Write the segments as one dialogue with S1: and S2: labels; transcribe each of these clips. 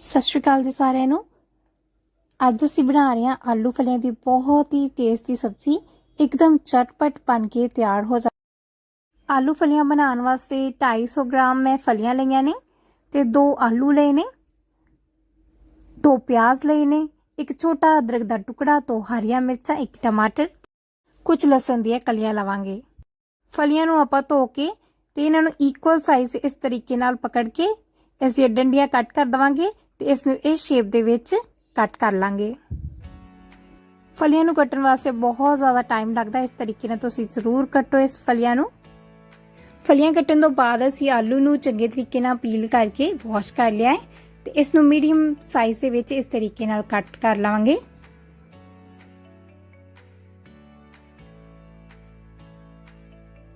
S1: ਸਤਿ ਸ਼੍ਰੀ ਅਕਾਲ ਜੀ ਸਾਰਿਆਂ ਨੂੰ। ਅੱਜ ਅਸੀਂ ਬਣਾ ਰਹੇ ਹਾਂ ਆਲੂ ਫਲੀਆਂ ਦੀ ਬਹੁਤ ਹੀ ਟੇਸਟੀ ਸਬਜ਼ੀ, ਇੱਕਦਮ ਚਟਪਟ ਬਣ ਕੇ ਤਿਆਰ ਹੋ ਜਾ ਆਲੂ ਫਲੀਆਂ ਬਣਾਉਣ ਵਾਸਤੇ 250 ਗ੍ਰਾਮ ਮੈਂ ਫਲੀਆਂ ਲਈਆਂ ਨੇ ਤੇ ਦੋ ਆਲੂ ਲਏ ਨੇ, ਦੋ ਪਿਆਜ਼ ਲਏ ਨੇ, ਇੱਕ ਛੋਟਾ ਅਦਰਕ ਦਾ ਟੁਕੜਾ, ਦੋ ਹਰੀਆਂ ਮਿਰਚਾਂ, ਇੱਕ ਟਮਾਟਰ, ਕੁਝ ਲਸਣ ਦੀਆਂ ਕਲੀਆਂ ਲਵਾਂਗੇ। ਫਲੀਆਂ ਨੂੰ ਆਪਾਂ ਧੋ ਕੇ ਤੇ ਇਹਨਾਂ ਨੂੰ ਇਕੁਅਲ ਸਾਈਜ਼ ਇਸ ਤਰੀਕੇ ਨਾਲ ਪਕੜ ਕੇ ਇਸ ਦੀਆਂ ਡੰਡੀਆਂ ਕੱਟ ਕਰ ਦਵਾਂਗੇ ਤੇ ਇਸ ਨੂੰ ਇਸ ਸ਼ੇਪ ਦੇ ਵਿੱਚ ਕੱਟ ਕਰ ਲਾਂਗੇ। ਫਲੀਆਂ ਨੂੰ ਕੱਟਣ ਵਾਸਤੇ ਬਹੁਤ ਜ਼ਿਆਦਾ ਟਾਈਮ ਲੱਗਦਾ ਇਸ ਤਰੀਕੇ ਨਾਲ ਤੁਸੀਂ ਜ਼ਰੂਰ ਕੱਟੋ ਇਸ ਫਲੀਆਂ ਨੂੰ। ਫਲੀਆਂ ਕੱਟਣ ਤੋਂ ਬਾਅਦ ਅਸੀਂ ਆਲੂ ਨੂੰ ਚੰਗੇ ਤਰੀਕੇ ਨਾਲ ਪੀਲ ਕਰਕੇ ਵਾਸ਼ ਕਰ ਲਿਆ ਹੈ ਤੇ ਇਸ ਨੂੰ ਮੀਡੀਅਮ ਸਾਈਜ਼ ਦੇ ਵਿੱਚ ਇਸ ਤਰੀਕੇ ਨਾਲ ਕੱਟ ਕਰ ਲਵਾਂਗੇ।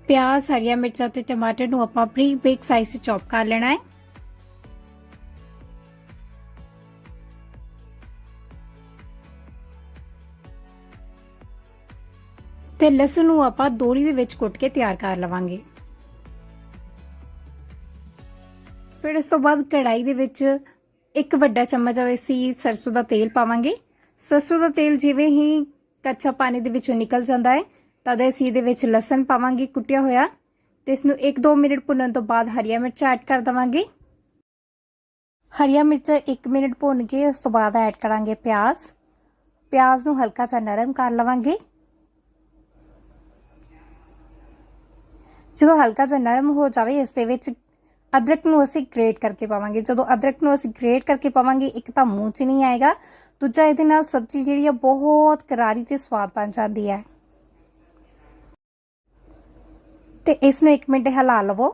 S1: ਪਿਆਜ਼, ਹਰੀਆਂ ਮਿਰਚਾਂ ਤੇ ਟਮਾਟਰ ਨੂੰ ਆਪਾਂ ਬਰੀਕ ਬਰੀਕ ਸਾਈਜ਼ 'ਚ ਚੌਪ ਕਰ ਲੈਣਾ ਹੈ। ਤੇ ਲਸਣ ਨੂੰ ਆਪਾਂ ਦੋਰੀ ਦੇ ਵਿੱਚ ਕੁੱਟ ਕੇ ਤਿਆਰ ਕਰ ਲਵਾਂਗੇ। ਫਿਰ ਇਸ ਤੋਂ ਬਾਅਦ ਕੜਾਈ ਦੇ ਵਿੱਚ ਇੱਕ ਵੱਡਾ ਚਮਚ ਅਸੀਂ ਸਰਸੋਂ ਦਾ ਤੇਲ ਪਾਵਾਂਗੇ। ਸਰਸੋਂ ਦਾ ਤੇਲ ਜਿਵੇਂ ਹੀ ਕੱਚਾ ਪਾਣੀ ਦੇ ਵਿੱਚੋਂ ਨਿਕਲ ਜਾਂਦਾ ਹੈ, ਤਦ ਅਸੀਂ ਇਹਦੇ ਵਿੱਚ ਲਸਣ ਪਾਵਾਂਗੇ ਕੁੱਟਿਆ ਹੋਇਆ ਤੇ ਇਸ ਨੂੰ 1-2 ਮਿੰਟ ਭੁੰਨਣ ਤੋਂ ਬਾਅਦ ਹਰੀਆਂ ਮਿਰਚਾਂ ਐਡ ਕਰ ਦਵਾਂਗੇ। ਹਰੀਆਂ ਮਿਰਚਾਂ 1 ਮਿੰਟ ਭੁੰਨ ਕੇ ਉਸ ਤੋਂ ਬਾਅਦ ਐਡ ਕਰਾਂਗੇ ਪਿਆਜ਼। ਪਿਆਜ਼ ਨੂੰ ਹਲਕਾ ਜਿਹਾ ਨਰਮ ਕਰ ਲਵਾਂਗੇ। ਜਦੋਂ ਹਲਕਾ ਜਿਹਾ ਨਰਮ ਹੋ ਜਾਵੇ, ਇਸ ਦੇ ਵਿੱਚ ਅਦਰਕ ਨੂੰ ਅਸੀਂ ਗ੍ਰੇਟ ਕਰਕੇ ਪਾਵਾਂਗੇ। ਜਦੋਂ ਅਦਰਕ ਨੂੰ ਅਸੀਂ ਗ੍ਰੇਟ ਕਰਕੇ ਪਾਵਾਂਗੇ, ਇੱਕ ਤਾਂ ਮੂੰਹ 'ਚ ਨਹੀਂ ਆਏਗਾ, ਦੂਜਾ ਇਹਦੇ ਨਾਲ ਸਬਜ਼ੀ ਜਿਹੜੀ ਆ ਬਹੁਤ ਕਰਾਰੀ ਤੇ ਸਵਾਦ ਬਣ ਜਾਂਦੀ ਹੈ। ਤੇ ਇਸ ਨੂੰ 1 ਮਿੰਟ ਹਿਲਾ ਲਵੋ।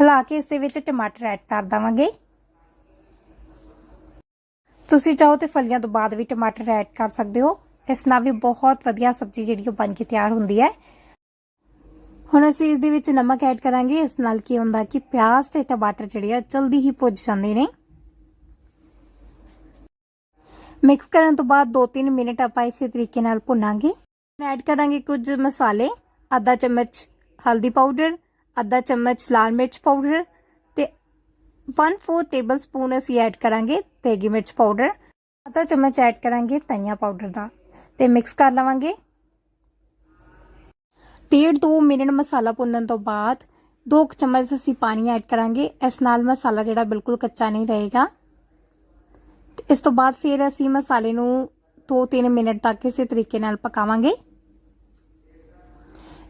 S1: ਹਿਲਾ ਕੇ ਇਸ ਦੇ ਵਿੱਚ ਟਮਾਟਰ ਐਡ ਕਰ ਦਵਾਂਗੇ। ਤੁਸੀਂ ਚਾਹੋ ਤੇ ਫਲੀਆਂ ਤੋਂ ਬਾਅਦ ਵੀ ਟਮਾਟਰ ਐਡ ਕਰ ਸਕਦੇ ਹੋ। ਇਸ ਨਾਲ ਵੀ ਬਹੁਤ ਵਧੀਆ ਸਬਜ਼ੀ ਜਿਹੜੀ ਉਹ ਬਣ ਕੇ ਤਿਆਰ ਹੁੰਦੀ ਹੈ। ਹੁਣ ਅਸੀਂ ਇਸ ਦੇ ਵਿੱਚ ਨਮਕ ਐਡ ਕਰਾਂਗੇ। ਇਸ ਨਾਲ ਕੀ ਹੁੰਦਾ ਕਿ ਪਿਆਜ਼ ਤੇ ਟਮਾਟਰ ਜਿਹੜੇ ਆ, ਜਲਦੀ ਹੀ ਭੁੱਜ ਜਾਂਦੇ ਨੇ। ਮਿਕਸ ਕਰਨ ਤੋਂ ਬਾਅਦ 2-3 ਮਿੰਟ ਆਪਾਂ ਇਸੇ ਤਰੀਕੇ ਨਾਲ ਭੁੰਨਾਂਗੇ। ਐਡ ਕਰਾਂਗੇ ਕੁਝ ਮਸਾਲੇ। ਅੱਧਾ ਚਮਚ ਹਲਦੀ ਪਾਊਡਰ ਅੱਧਾ ਚਮਚ ਲਾਲ ਮਿਰਚ ਪਾਊਡਰ ਤੇ 1/4 ਟੇਬਲਸਪੂਨ ਅਸੀਂ ਐਡ ਕਰਾਂਗੇ ਤੇਗੀ ਮਿਰਚ ਪਾਊਡਰ ਅੱਧਾ ਚਮਚ ਐਡ ਕਰਾਂਗੇ ਧਨੀਆ ਪਾਊਡਰ ਦਾ। ਤੇ ਮਿਕਸ ਕਰ ਲਵਾਂਗੇ। ਡੇਢ ਦੋ ਮਿੰਟ ਮਸਾਲਾ ਭੁੰਨਣ ਤੋਂ ਬਾਅਦ 2 ਚਮਚ ਅਸੀਂ ਪਾਣੀ ਐਡ ਕਰਾਂਗੇ। ਇਸ ਨਾਲ ਮਸਾਲਾ ਜਿਹੜਾ ਬਿਲਕੁਲ ਕੱਚਾ ਨਹੀਂ ਰਹੇਗਾ। ਇਸ ਤੋਂ ਬਾਅਦ ਫਿਰ ਅਸੀਂ ਮਸਾਲੇ ਨੂੰ 2-3 ਮਿੰਟ ਤੱਕ ਇਸੇ ਤਰੀਕੇ ਨਾਲ ਪਕਾਵਾਂਗੇ।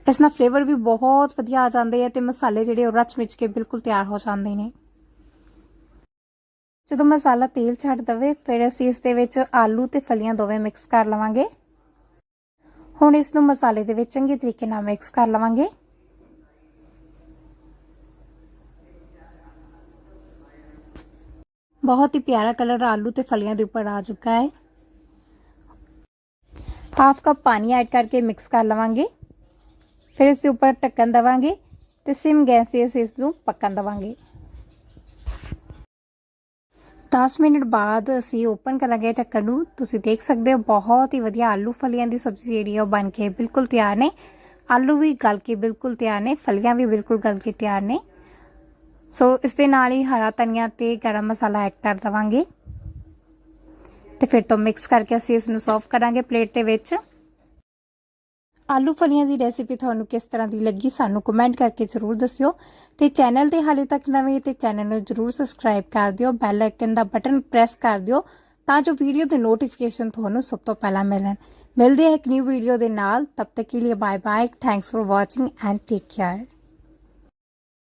S1: ਇਸ ਨਾਲ ਫਲੇਵਰ ਵੀ ਬਹੁਤ ਵਧੀਆ ਆ ਜਾਂਦੇ ਆ ਤੇ ਮਸਾਲੇ ਜਿਹੜੇ ਉਹ ਰਚ ਮਿਚ ਕੇ ਬਿਲਕੁਲ ਤਿਆਰ ਹੋ ਜਾਂਦੇ ਨੇ। ਜਦੋਂ ਮਸਾਲਾ ਤੇਲ ਛੱਡ ਦਵੇ, ਫਿਰ ਅਸੀਂ ਇਸ ਦੇ ਵਿੱਚ ਆਲੂ ਤੇ ਫਲੀਆਂ ਦੋਵੇਂ ਮਿਕਸ ਕਰ ਲਵਾਂਗੇ। ਹੁਣ ਇਸ ਨੂੰ ਮਸਾਲੇ ਦੇ ਵਿੱਚ ਚੰਗੇ ਤਰੀਕੇ ਨਾਲ ਮਿਕਸ ਕਰ ਲਵਾਂਗੇ। ਬਹੁਤ ਹੀ ਪਿਆਰਾ ਕਲਰ ਆਲੂ ਤੇ ਫਲੀਆਂ ਦੇ ਉੱਪਰ ਆ ਚੁੱਕਾ ਹੈ। ਹਾਫ ਕੱਪ ਪਾਣੀ ਐਡ ਕਰਕੇ ਮਿਕਸ ਕਰ ਲਵਾਂਗੇ। ਫਿਰ ਇਸ ਦੇ ਉੱਪਰ ਢੱਕਣ ਦਵਾਂਗੇ ਤੇ ਸਿਮ ਗੈਸ ਤੇ ਅਸੀਂ ਇਸ ਨੂੰ ਪੱਕਣ ਦਵਾਂਗੇ। 10 ਮਿੰਟ ਬਾਅਦ ਅਸੀਂ ਓਪਨ ਕਰਾਂਗੇ ਢੱਕਣ ਨੂੰ। ਤੁਸੀਂ ਦੇਖ ਸਕਦੇ ਹੋ, ਬਹੁਤ ਹੀ ਵਧੀਆ ਆਲੂ ਫਲੀਆਂ ਦੀ ਸਬਜ਼ੀ ਜਿਹੜੀ ਹੈ ਉਹ ਬਣ ਕੇ ਬਿਲਕੁਲ ਤਿਆਰ ਨੇ। ਆਲੂ ਵੀ ਗਲ ਕੇ ਬਿਲਕੁਲ ਤਿਆਰ ਨੇ, ਫਲੀਆਂ ਵੀ ਬਿਲਕੁਲ ਗਲ ਕੇ ਤਿਆਰ ਨੇ। ਸੋ ਇਸ ਦੇ ਨਾਲ ਹੀ ਹਰਾ ਧਨੀਆ ਤੇ ਗਰਮ ਮਸਾਲਾ ਐਡ ਕਰ ਦਵਾਂਗੇ। ਤੇ ਫਿਰ ਤੋਂ ਮਿਕਸ ਕਰਕੇ ਅਸੀਂ ਇਸ ਨੂੰ ਸਰਵ ਕਰਾਂਗੇ ਪਲੇਟ ਦੇ ਵਿੱਚ। ਆਲੂ ਫਲੀਆਂ ਦੀ ਰੈਸਿਪੀ ਤੁਹਾਨੂੰ ਕਿਸ ਤਰ੍ਹਾਂ ਦੀ ਲੱਗੀ ਸਾਨੂੰ ਕਮੈਂਟ ਕਰਕੇ ਜ਼ਰੂਰ ਦੱਸਿਓ। ਤੇ ਚੈਨਲ ਤੇ ਹਾਲੇ ਤੱਕ ਨਵੇਂ ਤੇ ਚੈਨਲ ਨੂੰ ਜ਼ਰੂਰ ਸਬਸਕ੍ਰਾਈਬ ਕਰ ਦਿਓ ਬੈਲ ਆਈਕਨ ਦਾ ਬਟਨ ਪ੍ਰੈਸ ਕਰ ਦਿਓ, ਤਾਂ ਜੋ ਵੀਡੀਓ ਦੇ ਨੋਟੀਫਿਕੇਸ਼ਨ ਤੁਹਾਨੂੰ ਸਭ ਤੋਂ ਪਹਿਲਾਂ ਮਿਲਣ। ਮਿਲਦੇ ਹਾਂ ਇੱਕ ਨਿਊ ਵੀਡੀਓ ਦੇ ਨਾਲ, ਤਬ ਤੱਕ ਕੇ ਲਈ bye bye thanks for watching and take care